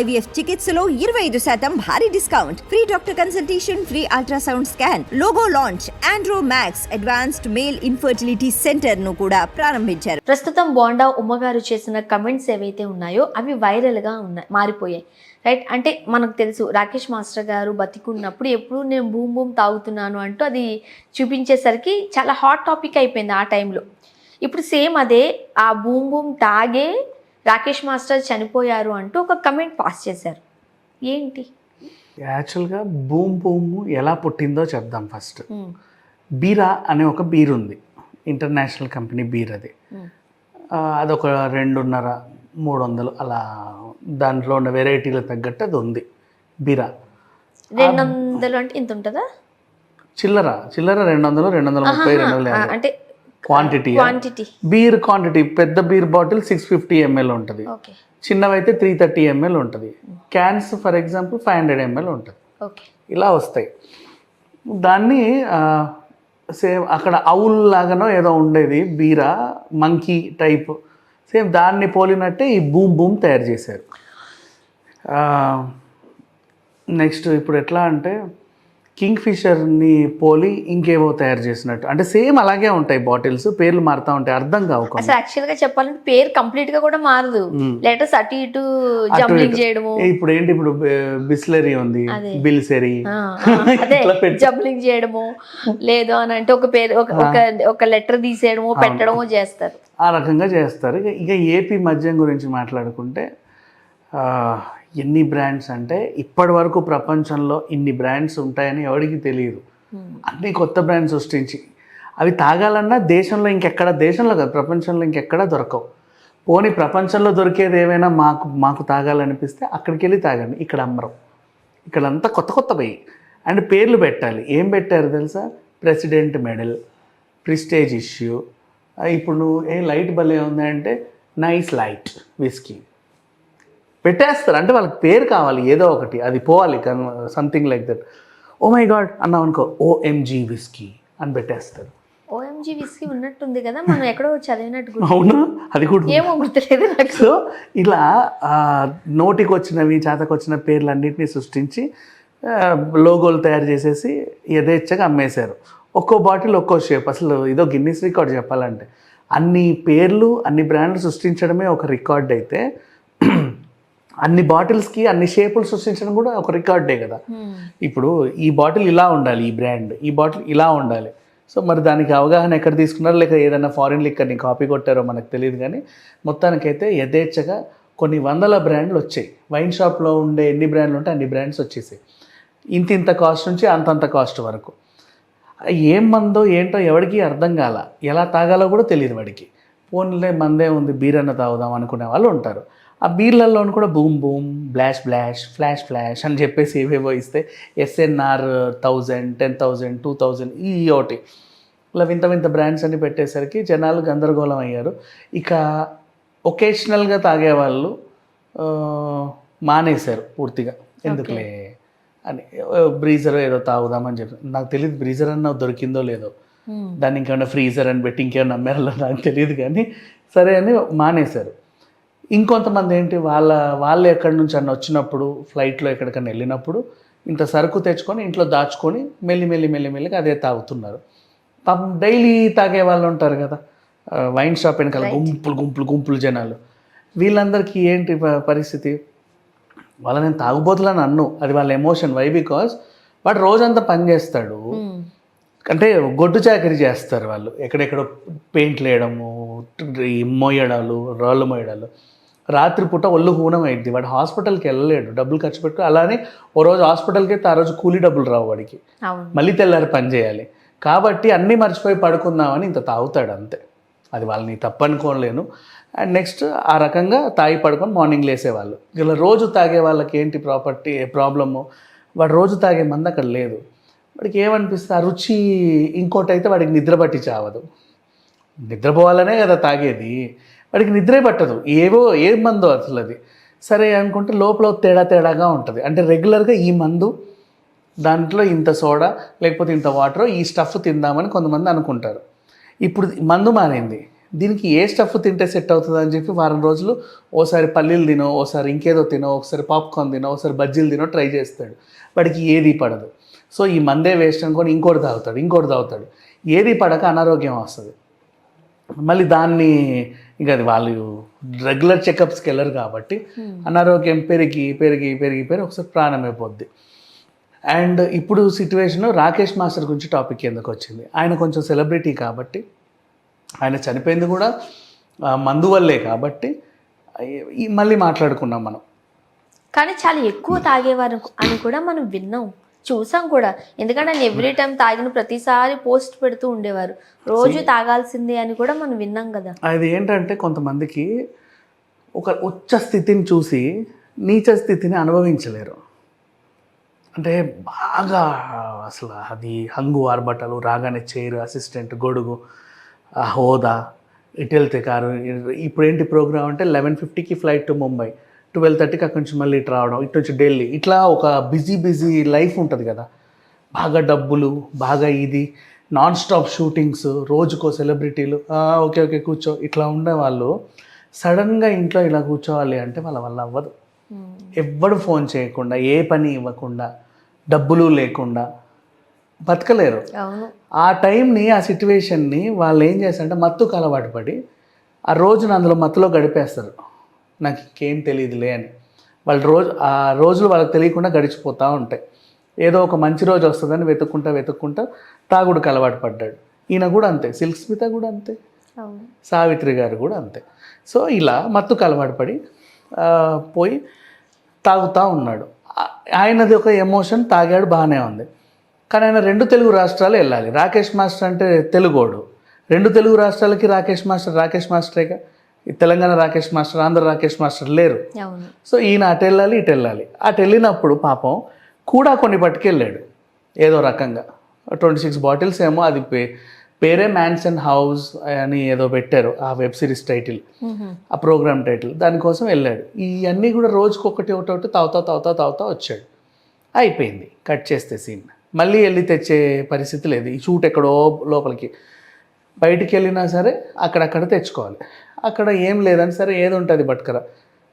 IVF చికిత్సలో ఇరవై ఐదు శాతం భారీ discount. Free doctor consultation free ultrasound scan logo launch Andro max advanced male infertility సెంటర్ను కూడా ప్రారంభించారు. ప్రస్తుతం బోండా ఉమ్మగారు చేసిన కమెంట్స్ ఏవైతే ఉన్నాయో అవి వైరల్గా ఉన్నాయి మారిపోయాయి. రైట్? అంటే మనకు తెలుసు రాకేష్ మాస్టర్ గారు బతికున్నప్పుడు ఎప్పుడు నేను బూమ్ బూమ్ తాగుతున్నాను అంటూ అది చూపించేసరికి చాలా హాట్ టాపిక్ అయిపోయింది ఆ టైంలో. ఇప్పుడు సేమ్ అదే ఆ బూమ్ బూమ్ తాగే రాకేష్ మాస్టర్ చనిపోయారు అంటూ ఒక కమెంట్ పాస్ చేశారు. ఏంటి? యాక్చువల్గా బూమ్ బూమ్ ఎలా పుట్టిందో చెప్దాం ఫస్ట్. బీరా అనే ఒక బీర్ ఉంది ఇంటర్నేషనల్ కంపెనీ బీర్ అది. అదొక రెండున్నర మూడు వందలు అలా దాంట్లో ఉన్న వెరైటీలకు తగ్గట్టు అది ఉంది బీరా. రెండు వందలు అంటే ఇంత ఉంటుందా చిల్లర చిల్లర రెండు వందలు రెండు వందల ముప్పై రెండు వందల అంటే క్వాంటిటీ క్వాంటిటీ బీర్ క్వాంటిటీ పెద్ద beer bottle six fifty ML ఉంటుంది. చిన్నవైతే త్రీ థర్టీ ఎంఎల్ ఉంటుంది. Cans for example five hundred ML ఉంటుంది. ఇలా వస్తాయి. దాన్ని సేమ్ అక్కడ అవుల్ లాగానో ఏదో ఉండేది బీరా మంకీ టైప్ సేమ్ దాన్ని పోలినట్టే ఈ బూమ్ బూమ్ తయారు చేశారు. నెక్స్ట్ ఇప్పుడు ఎట్లా అంటే కింగ్ ఫిషర్ని పోలి ఇంకేవో తయారు చేసినట్టు. అంటే సేమ్ అలాగే ఉంటాయి బాటిల్స్ పేర్లు మారుతూ ఉంటాయి అర్థం కావు. అసలు యాక్చువల్గా చెప్పాలంటే పేరు కంప్లీట్గా కూడా మారదు. లెటర్స్ అటు ఇటు జంబ్లింగ్ ఇటు. చేయడము. ఇప్పుడు ఏంటి ఇప్పుడు బిస్లరీ ఉంది. బిల్సెరీ జంబ్లింగ్ చేయడము లేదు అని అంటే ఒక పేరు ఒక లెటర్ తీసేయడము పెట్టడము చేస్తారు. ఆ రకంగా చేస్తారు. ఇక ఏపీ మద్యం గురించి మాట్లాడుకుంటే ఆ, ఎన్ని బ్రాండ్స్ అంటే ఇప్పటి వరకు ప్రపంచంలో ఇన్ని బ్రాండ్స్ ఉంటాయని ఎవరికి తెలియదు. అన్ని కొత్త బ్రాండ్స్ సృష్టించి. అవి తాగాలన్నా దేశంలో ఇంకెక్కడ దేశంలో కాదు ప్రపంచంలో ఇంకెక్కడ దొరకవు. పోనీ ప్రపంచంలో దొరికేది ఏమైనా మాకు మాకు తాగాలనిపిస్తే అక్కడికి వెళ్ళి తాగండి. ఇక్కడ అమ్మరం. ఇక్కడంతా కొత్త కొత్త పోయి. అండ్ పేర్లు పెట్టాలి. ఏం పెట్టారు తెలుసా? President medal prestige issue. ఇప్పుడు నువ్వు ఏ లైట్ భలే ఉంది అంటే నైస్ లైట్ విస్కీ. పెట్టేస్తారు. అంటే వాళ్ళకి పేరు కావాలి ఏదో ఒకటి. అది పోవాలి something like that oh my god అన్నావు అనుకో ఓఎంజీ విస్కీ అని పెట్టేస్తారు. ఓఎంజీ విస్కీ ఉన్నట్టుంది కదా మనం ఎక్కడో చదివినట్టు. అవునా? అది కూడా. ఏమో గుర్తులేదు సో ఇలా నోటికి వచ్చినవి చేతకు వచ్చిన పేర్లన్నింటినీ సృష్టించి లోగోలు తయారు చేసేసి యథేచ్ఛగా అమ్మేశారు. ఒక్కో బాటిల్ ఒక్కో షేప్. అసలు ఇదో గిన్నీస్ రికార్డ్ చెప్పాలంటే. అన్ని పేర్లు అన్ని బ్రాండ్లు సృష్టించడమే ఒక రికార్డ్ అయితే అన్ని బాటిల్స్కి అన్ని షేపులు సృష్టించడం కూడా ఒక రికార్డే కదా. ఇప్పుడు ఈ బాటిల్ ఇలా ఉండాలి ఈ బ్రాండ్ ఈ బాటిల్ ఇలా ఉండాలి. సో మరి దానికి అవగాహన ఎక్కడ తీసుకున్నారో? లేక ఏదైనా ఫారిన్ లిక్కర్ని కాపీ కొట్టారో మనకు తెలియదు కానీ మొత్తానికైతే యథేచ్ఛగా కొన్ని వందల బ్రాండ్లు వచ్చాయి. వైన్ షాప్లో ఉండే ఎన్ని బ్రాండ్లు ఉంటే అన్ని బ్రాండ్స్ వచ్చేసాయి. ఇంత ఇంత కాస్ట్ నుంచి అంతంత కాస్ట్ వరకు. ఏం మందో ఏంటో ఎవరికి అర్థం కాల. ఎలా తాగాలో కూడా తెలియదు వాడికి. ఫోన్లే మందే ఉంది బీర్ అన్న తాగుదాం అనుకునే వాళ్ళు ఉంటారు. ఆ బీర్లలో కూడా boom boom blash blash flash flash అని చెప్పేసి ఏవేవో ఇస్తే SNR thousand ten thousand two thousand ఈ ఒకటి. ఇలా వింత వింత బ్రాండ్స్ అని పెట్టేసరికి జనాలు గందరగోళం అయ్యారు. ఇక ఒకేషనల్గా తాగేవాళ్ళు మానేశారు పూర్తిగా. ఎందుకులే అని బ్రీజర్ ఏదో తాగుదామని చెప్పి. నాకు తెలియదు బ్రీజర్ అన్న దొరికిందో లేదో. దాన్ని ఇంకేమైనా ఫ్రీజర్ అని పెట్టి ఇంకేమైనా అమ్మారో నాకు తెలియదు కానీ సరే అని మానేశారు. ఇంకొంతమంది ఏంటి వాళ్ళ వాళ్ళు ఎక్కడి నుంచి అన్న వచ్చినప్పుడు ఫ్లైట్లో ఎక్కడికైనా వెళ్ళినప్పుడు ఇంత సరుకు తెచ్చుకొని ఇంట్లో దాచుకొని మెల్లి మెల్లి మెల్లి మెల్లిగా అదే తాగుతున్నారు. పాపం డైలీ తాగే వాళ్ళు ఉంటారు కదా వైన్ షాప్ వెనకాల గుంపులు గుంపులు గుంపులు జనాలు. వీళ్ళందరికీ ఏంటి పరిస్థితి? వాళ్ళ నేను తాగుబోతులని అన్ను అది వాళ్ళ ఎమోషన్. వై బికాస్ వాడు రోజంతా పని చేస్తాడు. Hmm. అంటే గొడ్డు చాకరీ చేస్తారు వాళ్ళు. ఎక్కడెక్కడో పెయింట్లు వేయడము ఈ మోయడాలు రాళ్ళు మోయడాలు రాత్రిపూట ఒళ్ళు హూనం అయింది వాడు హాస్పిటల్కి వెళ్ళలేడు. డబ్బులు ఖర్చు పెట్టు. అలానే ఓ రోజు హాస్పిటల్కి అయితే ఆ రోజు కూలీ డబ్బులు రావు వాడికి. మళ్ళీ తెల్లారి పని చేయాలి. కాబట్టి అన్నీ మర్చిపోయి పడుకుందామని ఇంత తాగుతాడు అంతే. అది వాళ్ళని తప్పనుకోలేను అండ్ నెక్స్ట్ ఆ రకంగా తాగి పడుకొని మార్నింగ్ లేసేవాళ్ళు. ఇలా రోజు తాగే వాళ్ళకి ఏంటి ప్రాపర్టీ ప్రాబ్లము? వాడు రోజు తాగే మంది అక్కడ లేదు. వాడికి ఏమనిపిస్తుంది? ఆ రుచి ఇంకోటి అయితే వాడికి నిద్ర పట్టి చావదు. నిద్రపోవాలనే కదా తాగేది. వాడికి నిద్రే పట్టదు. ఏవో ఏ మందో అసలు అది. సరే అనుకుంటే లోపల తేడా తేడాగా ఉంటుంది. అంటే రెగ్యులర్గా ఈ మందు దాంట్లో ఇంత సోడా లేకపోతే ఇంత వాటర్ ఈ స్టఫ్ తిందామని కొంతమంది అనుకుంటారు. ఇప్పుడు మందు మారింది. దీనికి ఏ స్టఫ్ తింటే సెట్ అవుతుంది అని చెప్పి వారం రోజులు ఓసారి పల్లీలు తినో ఓసారి ఇంకేదో తినో ఒకసారి పాప్కార్న్ తినో ఒకసారి బజ్జీలు తినో ట్రై చేస్తాడు. వాడికి ఏది పడదు. సో ఈ మందే వేస్ట్ అనుకొని ఇంకోటి తాగుతాడు ఇంకోటి తాగుతాడు. ఏది పడక అనారోగ్యం వస్తుంది. మళ్ళీ దాన్ని ఇక అది వాళ్ళు రెగ్యులర్ చెకప్స్కి వెళ్ళరు కాబట్టి అనారోగ్యం పెరిగి పెరిగి పెరిగి పెరిగి ఒకసారి ప్రాణం అయిపోద్ది అండ్ ఇప్పుడు సిచ్యువేషన్ రాకేష్ మాస్టర్ గురించి టాపిక్ ఎందుకు వచ్చింది? ఆయన కొంచెం సెలబ్రిటీ కాబట్టి ఆయన చనిపోయింది కూడా మందు వల్లే కాబట్టి మళ్ళీ మాట్లాడుకున్నాం మనం. కానీ చాలా ఎక్కువ తాగేవారు అని కూడా మనం విన్నాం. చూసాం కూడా. ఎందుకంటే ఆయన ఎవ్రీ టైం తాగిన ప్రతిసారి పోస్ట్ పెడుతూ ఉండేవారు. రోజు తాగాల్సిందే అని కూడా మనం విన్నాం కదా. అది ఏంటంటే కొంతమందికి ఒక ఉచ్చ స్థితిని చూసి నీచ స్థితిని అనుభవించలేరు. అంటే బాగా అసలు అది హంగు ఆర్భటాలు రాగానే చైర్ అసిస్టెంట్ గొడుగు హోదా ఇటు వెళ్తే కారు ఇప్పుడు ఏంటి ప్రోగ్రామ్ అంటే లెవెన్ ఫిఫ్టీకి ఫ్లైట్ టు ముంబై ట్వెల్వ్ థర్టీకి అక్కడి నుంచి మళ్ళీ ఇటు రావడం ఇటు నుంచి ఢిల్లీ. ఇట్లా ఒక బిజీ బిజీ లైఫ్ ఉంటుంది కదా. బాగా డబ్బులు బాగా ఇది నాన్ స్టాప్ షూటింగ్స్ రోజుకో సెలబ్రిటీలు "ఆ, ఓకే ఓకే కూర్చో. ఇట్లా ఉండేవాళ్ళు సడన్గా ఇంట్లో ఇలా కూర్చోవాలి అంటే వాళ్ళ వల్ల అవ్వదు. ఎవ్వడు ఫోన్ చేయకుండా ఏ పని ఇవ్వకుండా డబ్బులు లేకుండా బతకలేరు. ఆ టైంని ఆ సిచ్యువేషన్ని వాళ్ళు ఏం చేస్తారంటే మత్తుకు అలవాటు పడి ఆ రోజును అందులో మత్తులో గడిపేస్తారు. నాకు ఇంకేం తెలియదులే అని. వాళ్ళు రోజు ఆ రోజులు వాళ్ళకి తెలియకుండా గడిచిపోతూ ఉంటాయి. ఏదో ఒక మంచి రోజు వస్తుందని వెతుక్కుంటా వెతుక్కుంటా తాగుడుకు అలవాటు పడ్డాడు. ఈయన కూడా అంతే సిల్క్ స్మిత కూడా అంతే. సావిత్రి గారు కూడా అంతే. సో ఇలా మత్తుకు అలవాటు పడి పోయి తాగుతూ ఉన్నాడు. ఆయనది ఒక ఎమోషన్ తాగాడు బాగానే ఉంది. కానీ ఆయన రెండు తెలుగు రాష్ట్రాలు వెళ్ళాలి. రాకేష్ మాస్టర్ అంటే తెలుగోడు. రెండు తెలుగు రాష్ట్రాలకి రాకేష్ మాస్టర్ రాకేష్ మాస్టరేగా? తెలంగాణ రాకేష్ మాస్టర్ ఆంధ్ర రాకేష్ మాస్టర్ లేరు. సో ఈయన అటు వెళ్ళాలి ఇటు వెళ్ళాలి. అటు వెళ్ళినప్పుడు పాపం కూడా కొన్ని పట్టుకెళ్ళాడు. ఏదో రకంగా. ట్వంటీ సిక్స్ బాటిల్స్ ఏమో అది పే పేరే మ్యాన్సన్ హౌస్ అని ఏదో పెట్టారు ఆ వెబ్ సిరీస్ టైటిల్. ఆ ప్రోగ్రామ్ టైటిల్. దానికోసం వెళ్ళాడు. ఇవన్నీ కూడా రోజుకి ఒకటి ఒకటి ఒకటి తాగుతా తాగుతా తాగుతా వచ్చాడు. అయిపోయింది. కట్ చేస్తే సీన్. మళ్ళీ వెళ్ళి తెచ్చే పరిస్థితి లేదు. ఈ షూట్ ఎక్కడో లోపలికి. బయటికి వెళ్ళినా సరే అక్కడక్కడ తెచ్చుకోవాలి. అక్కడ ఏం లేదని సరే ఏది ఉంటుంది బట్కర.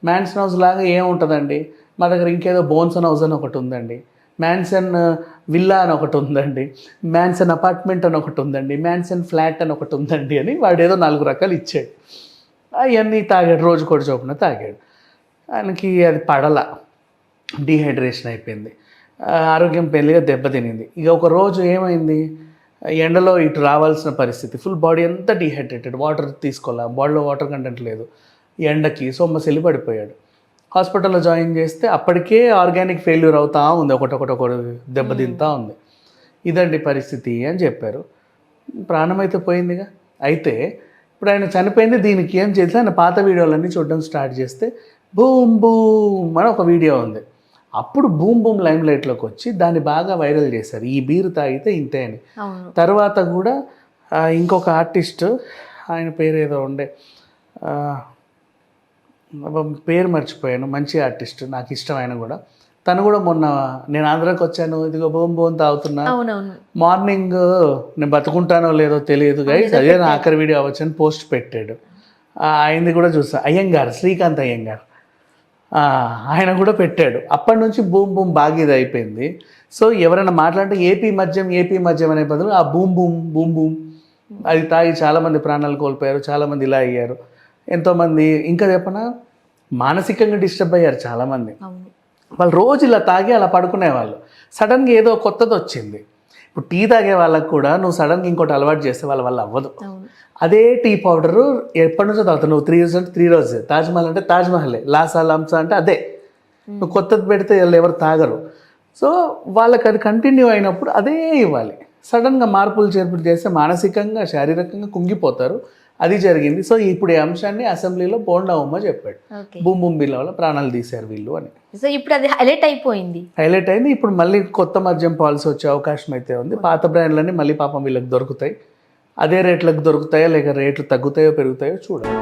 మ్యాన్సన్ హౌస్ లాగా ఏముంటుందండి మా దగ్గర ఇంకేదో బోన్సన్ హౌస్ అని ఒకటి ఉందండి. మ్యాన్సన్ విల్లా uh, అని ఒకటి ఉందండి. మ్యాన్సన్ అపార్ట్మెంట్ అని ఒకటి ఉందండి. మ్యాన్సన్ ఫ్లాట్ అని ఒకటి ఉందండి అని వాడు ఏదో నాలుగు రకాలు ఇచ్చాడు. అవన్నీ తాగాడు రోజు కూడా చొప్పున తాగాడు. ఆయనకి అది పడల. డీహైడ్రేషన్ అయిపోయింది. ఆరోగ్యం పెళ్ళిగా దెబ్బతినింది. ఇక ఒక రోజు ఏమైంది? ఎండలో ఇటు రావాల్సిన పరిస్థితి. ఫుల్ బాడీ అంతా డీహైడ్రేటెడ్ వాటర్ తీసుకోవాలా బాడీలో వాటర్ కంటెంట్ లేదు. ఎండకి సొమ్మసిల్లి పడిపోయాడు హాస్పిటల్లో జాయిన్ చేస్తే అప్పటికే ఆర్గానిక్ ఫెయిల్యూర్ అవుతా ఉంది. ఒకటొకటి ఒకటి దెబ్బతింటా ఉంది. ఇదండి పరిస్థితి అని చెప్పారు. ప్రాణం అయితే పోయిందిగా. అయితే ఇప్పుడు ఆయన చనిపోయింది దీనికి ఏం చేసి ఆయన పాత వీడియోలన్నీ చూడడం స్టార్ట్ చేస్తే బూమ్ బూమ్ అని ఒక వీడియో ఉంది. అప్పుడు బూమ్ బూమ్ లైమ్ లైట్లోకి వచ్చి దాన్ని బాగా వైరల్ చేశారు. ఈ బీరు తాగితే ఇంతే అని. తర్వాత కూడా ఇంకొక ఆర్టిస్ట్ ఆయన పేరు ఏదో ఉండే పేరు మర్చిపోయాను. మంచి ఆర్టిస్ట్ నాకు ఇష్టం ఆయన కూడా. తను కూడా మొన్న నేను ఆంధ్రాకి వచ్చాను ఇదిగో బోమ్ బోమ్ తాగుతున్నా. మార్నింగ్ నేను బతుకుంటానో లేదో తెలియదు గైస్ అదే నా ఆఖరి వీడియో అవ్వచ్చు అని పోస్ట్ పెట్టాడు. ఆయనది కూడా చూసా. అయ్యంగార్ శ్రీకాంత్ అయ్యంగార్. ఆయన కూడా పెట్టాడు. అప్పటి నుంచి బూమ్ బూమ్ బాగా ఇది అయిపోయింది. సో ఎవరైనా మాట్లాడితే ఏపీ మద్యం ఏపీ మద్యం అనే బదులు ఆ బూమ్ బూమ్ బూమ్ బూమ్ అది తాగి చాలామంది ప్రాణాలు కోల్పోయారు చాలామంది ఇలా అయ్యారు. ఎంతోమంది ఇంకా చెప్పనా? మానసికంగా డిస్టర్బ్ అయ్యారు చాలామంది. వాళ్ళు రోజు ఇలా తాగి అలా పడుకునేవాళ్ళు. సడన్గా ఏదో కొత్తది వచ్చింది ఇప్పుడు టీ తాగే వాళ్ళకి కూడా నువ్వు సడన్గా ఇంకోటి అలవాటు చేస్తే వాళ్ళ వల్ల అవ్వదు. అదే టీ పౌడరు ఎప్పటి నుంచో తాగుతావు? నువ్వు త్రీ రోజు అంటే త్రీ రోజు. తాజ్మహల్ అంటే తాజ్మహలే లాసా లంసా అంటే అదే. నువ్వు కొత్తది పెడితే వీళ్ళు ఎవరు తాగరు. సో వాళ్ళకి అది కంటిన్యూ అయినప్పుడు అదే ఇవ్వాలి. సడన్గా మార్పులు చేర్పులు చేస్తే మానసికంగా శారీరకంగా కుంగిపోతారు. అది జరిగింది. సో ఇప్పుడు ఈ అంశాన్ని అసెంబ్లీలో బోండా ఉమ్మ చెప్పాడు బూమ్ బూమ్ బిల్ల వల్ల ప్రాణాలు తీశారు వీళ్ళు అని. సో ఇప్పుడు అది హైలైట్ అయిపోయింది. హైలైట్ అయింది. ఇప్పుడు మళ్ళీ కొత్త మద్యం పాలసీ వచ్చే అవకాశం అయితే ఉంది. పాత బ్రాండ్లన్నీ మళ్ళీ పాపం వీళ్ళకి దొరుకుతాయి. అదే రేట్లకు దొరుకుతాయో లేక రేట్లు తగ్గుతాయో పెరుగుతాయో చూడాలి.